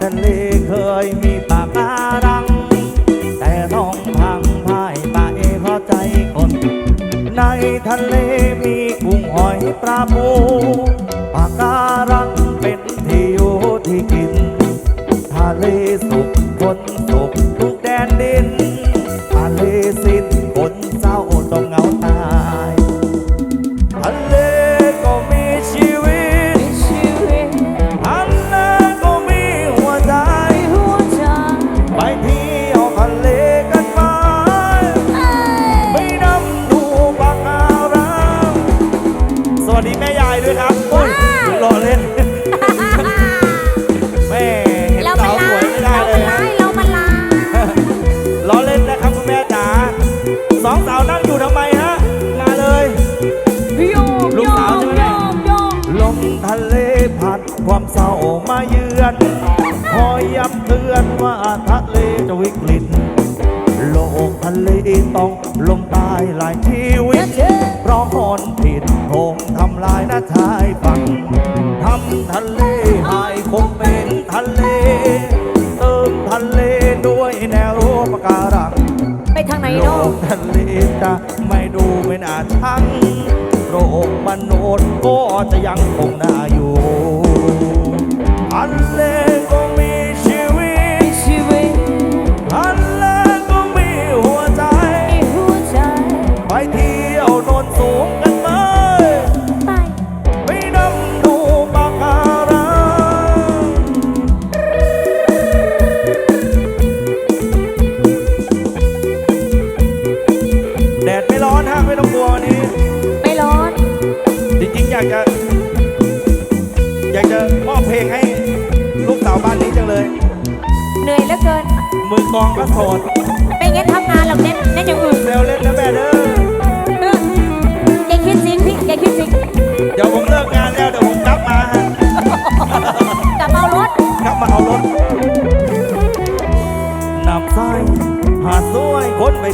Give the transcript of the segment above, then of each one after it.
ทะเลเคยมีปากการัง แต่ต้องพังพ่ายไปเพราะใจคน ในทะเลมีกุ้งหอยปลาปูปากการังเป็นที่อยู่ที่กิน ทะเลสุขคน ทะเลหายคงเป็นทะเล เติมทะเลด้วยแนวรูปการังไปทางไหนโเนาะทะเลจะไม่ดูไม่น่าทั้งโรคมนุษย์ก็จะยังคงน่าอยู่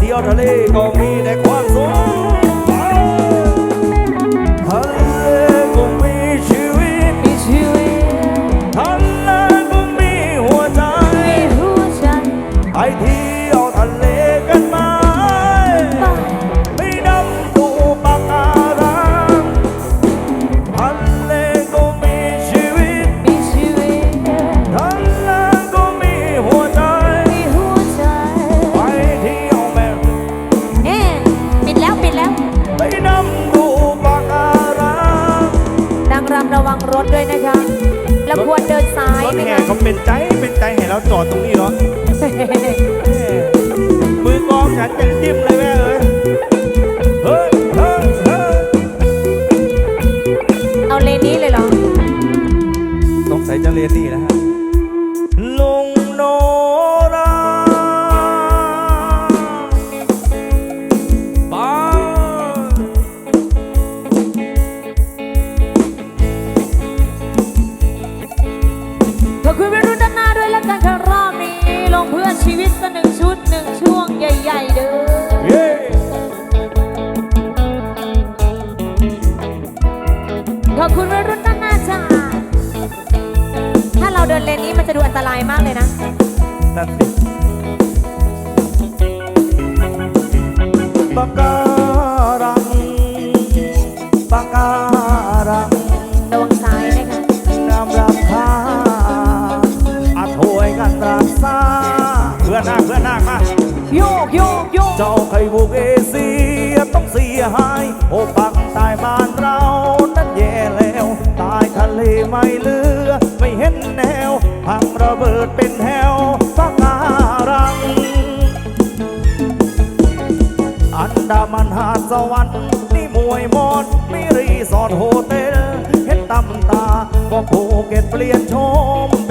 เดียวทะเลก็มีแต่ความสุข กันครอบนี้ลงเพื่อชีวิตสักหนึ่งชุดหนึ่งช่วงใหญ่ๆเด้อ เย้ขอบคุณวัยรุ่นด้านหน้าจ้าถ้าเราเดินเลนนี้มันจะดูอันตรายมากเลยนะ นั่นสิปากกา เจ้าไข่บุกเอเชียต้องเสียหาย โอปักตายบ้านเรานั้นแย่แล้ว ตายทะเลไม่เลือ ไม่เห็นแนว พังระเบิดเป็นแถวพักนารัง อันดามันหาสวรรค์นี่มวยมอไม่รีสอร์ทโฮเทลเห็นตำตาก็ผูกเก็ตเปลี่ยนโฉม